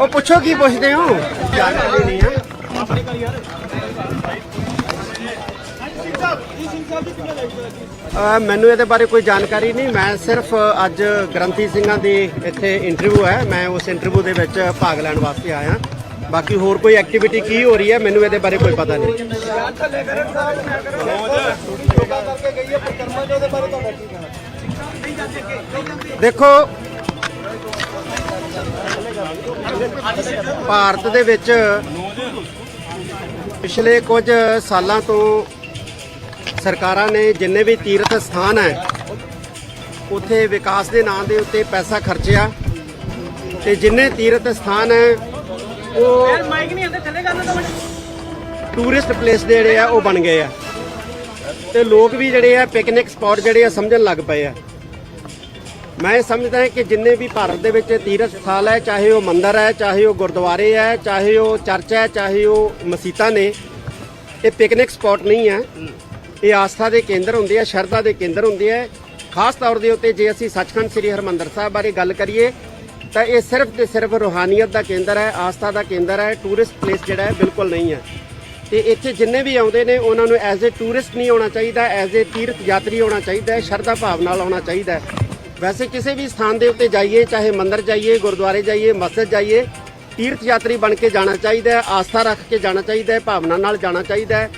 ਉਹ ਪੁੱਛੋ ਕੀ ਪੁੱਛਦੇ ਹੋ? ਜਾਣਕਾਰੀ ਮੈਨੂੰ ਇਹਦੇ ਬਾਰੇ ਕੋਈ ਜਾਣਕਾਰੀ ਨਹੀਂ। ਮੈਂ ਸਿਰਫ ਅੱਜ ਗ੍ਰੰਥੀ ਸਿੰਘਾਂ ਦੀ ਇੱਥੇ ਇੰਟਰਵਿਊ ਹੈ। ਮੈਂ ਉਸ ਇੰਟਰਵਿਊ ਦੇ ਵਿੱਚ ਭਾਗ ਲੈਣ ਵਾਸਤੇ ਆਇਆ। ਬਾਕੀ ਹੋਰ ਕੋਈ ਐਕਟੀਵਿਟੀ ਕੀ ਹੋ ਰਹੀ ਹੈ, ਮੈਨੂੰ ਇਹਦੇ ਬਾਰੇ ਕੋਈ ਪਤਾ ਨਹੀਂ। ਦੇਖੋ, ਭਾਰਤ ਦੇ ਵਿੱਚ ਪਿਛਲੇ ਕੁਝ ਸਾਲਾਂ ਤੋਂ ਸਰਕਾਰਾਂ ਨੇ ਜਿੰਨੇ ਵੀ ਤੀਰਥ ਸਥਾਨ ਹੈ, ਉੱਥੇ ਵਿਕਾਸ ਦੇ ਨਾਂ ਦੇ ਉੱਤੇ ਪੈਸਾ ਖਰਚਿਆ ਤੇ ਜਿੰਨੇ ਤੀਰਥ ਸਥਾਨ ਹੈ ਉਹ ਮਾਈਕ ਨਹੀਂ ਅੰਦਰ ਥੱਲੇ ਕਰਨਾ ਤਾਂ ਟੂਰਿਸਟ ਪਲੇਸ ਜਿਹੜੇ ਆ ਉਹ ਬਣ ਗਏ ਆ। ਤੇ ਲੋਕ ਵੀ ਜਿਹੜੇ ਆ ਪਿਕਨਿਕ ਸਪੌਟ ਜਿਹੜੇ ਆ ਸਮਝਣ ਲੱਗ ਪਏ ਆ। ਮੈਂ ਇਹ ਸਮਝਦਾ ਹਾਂ ਕਿ ਜਿੰਨੇ ਵੀ ਭਾਰਤ ਦੇ ਵਿੱਚ ਤੀਰਥ ਸਥਾਨ ਹੈ ਚਾਹੇ ਉਹ ਮੰਦਿਰ ਹੈ ਚਾਹੇ ਉਹ ਗੁਰਦੁਆਰੇ ਹੈ ਚਾਹੇ ਉਹ ਚਰਚ ਹੈ ਚਾਹੇ ਉਹ ਮਸੀਤਾਂ ਨੇ ਇਹ ਪਿਕਨਿਕ ਸਪੌਟ ਨਹੀਂ ਹੈ। ਇਹ ਆਸਥਾ ਦੇ ਕੇਂਦਰ ਹੁੰਦੇ ਆ ਸ਼ਰਧਾ ਦੇ ਕੇਂਦਰ ਹੁੰਦੇ ਆ। ਖਾਸ ਤੌਰ ਦੇ ਉੱਤੇ ਜੇ ਅਸੀਂ ਸੱਚਖੰਡ ਸ੍ਰੀ ਹਰਮੰਦਰ ਸਾਹਿਬ ਬਾਰੇ ਗੱਲ ਕਰੀਏ ਤਾਂ ਇਹ ਸਿਰਫ ਤੇ ਸਿਰਫ ਰੂਹਾਨੀਅਤ ਦਾ ਕੇਂਦਰ ਹੈ, ਆਸਥਾ ਦਾ ਕੇਂਦਰ ਹੈ ਟੂਰਿਸਟ ਪਲੇਸ ਜਿਹੜਾ ਹੈ, ਬਿਲਕੁਲ ਨਹੀਂ ਹੈ। ਤੇ ਇੱਥੇ ਜਿੰਨੇ ਵੀ ਆਉਂਦੇ ਨੇ, ਉਹਨਾਂ ਨੂੰ ਐਜ਼ ਅ ਟੂਰਿਸਟ ਨਹੀਂ ਆਉਣਾ ਚਾਹੀਦਾ ਐਜ਼ ਅ ਤੀਰਥ ਯਾਤਰੀ ਆਉਣਾ ਚਾਹੀਦਾ ਹੈ, ਸ਼ਰਧਾ ਭਾਵ ਨਾਲ ਆਉਣਾ ਚਾਹੀਦਾ ਹੈ। ਵੈਸੇ ਕਿਸੇ ਵੀ ਸਥਾਨ ਦੇ ਉੱਤੇ ਜਾਈਏ, ਚਾਹੇ ਮੰਦਿਰ ਜਾਈਏ, ਗੁਰਦੁਆਰੇ ਜਾਈਏ, ਮਸਜਿਦ ਜਾਈਏ ਤੀਰਥ ਯਾਤਰੀ ਬਣ ਕੇ ਜਾਣਾ ਚਾਹੀਦਾ ਹੈ, ਆਸਥਾ ਰੱਖ ਕੇ ਜਾਣਾ ਚਾਹੀਦਾ ਹੈ, ਭਾਵਨਾ ਨਾਲ ਜਾਣਾ ਚਾਹੀਦਾ ਹੈ।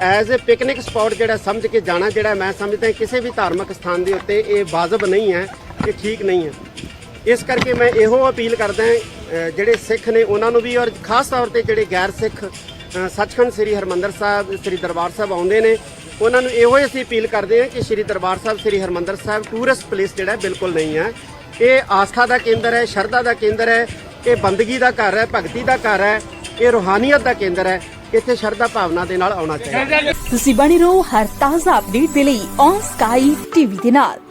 ਐਜ਼ ਅ ਪਿਕਨਿਕ ਸਪੌਟ ਜਿਹੜਾ ਸਮਝ ਕੇ ਜਾਣਾ, ਜਿਹੜਾ ਮੈਂ ਸਮਝਦਾ, ਕਿਸੇ ਵੀ ਧਾਰਮਿਕ ਸਥਾਨ ਦੇ ਉੱਤੇ ਇਹ ਵਾਜਬ ਨਹੀਂ ਹੈ, ਇਹ ਠੀਕ ਨਹੀਂ ਹੈ। ਇਸ ਕਰਕੇ ਮੈਂ ਇਹੋ ਅਪੀਲ ਕਰਦਾ ਜਿਹੜੇ ਸਿੱਖ ਨੇ ਉਹਨਾਂ ਨੂੰ ਵੀ ਔਰ ਖਾਸ ਤੌਰ ਤੇ ਜਿਹੜੇ ਗੈਰ ਸਿੱਖ ਸੱਚਖੰਡ ਸ੍ਰੀ ਹਰਮੰਦਰ ਸਾਹਿਬ, ਸ੍ਰੀ ਦਰਬਾਰ ਸਾਹਿਬ ਆਉਂਦੇ ਨੇ, ਉਹਨਾਂ ਨੂੰ ਇਹੋ ਹੀ ਅਸੀਂ ਅਪੀਲ ਕਰਦੇ ਹਾਂ ਕਿ ਸ੍ਰੀ ਦਰਬਾਰ ਸਾਹਿਬ, ਸ੍ਰੀ ਹਰਮੰਦਰ ਸਾਹਿਬ ਟੂਰਿਸਟ ਪਲੇਸ ਜਿਹੜਾ ਬਿਲਕੁਲ ਨਹੀਂ ਹੈ। ਇਹ ਆਸਥਾ ਦਾ ਕੇਂਦਰ ਹੈ, ਸ਼ਰਧਾ ਦਾ ਕੇਂਦਰ ਹੈ, ਇਹ ਬੰਦਗੀ ਦਾ ਘਰ ਹੈ, ਭਗਤੀ ਦਾ ਘਰ ਹੈ, ਇਹ ਰੂਹਾਨੀਅਤ ਦਾ ਕੇਂਦਰ ਹੈ, ਇੱਥੇ ਸ਼ਰਧਾ ਭਾਵਨਾ ਦੇ ਨਾਲ ਆਉਣਾ ਚਾਹੀਦਾ ਤੁਸੀਂ ਬਣੇ ਰਹੋ ਹਰ ਤਾਜ਼ਾ ਅਪਡੇਟ ਦੇ ਲਈ ਔਨ ਸਕਾਈ ਟੀਵੀ ਦੇ ਨਾਲ।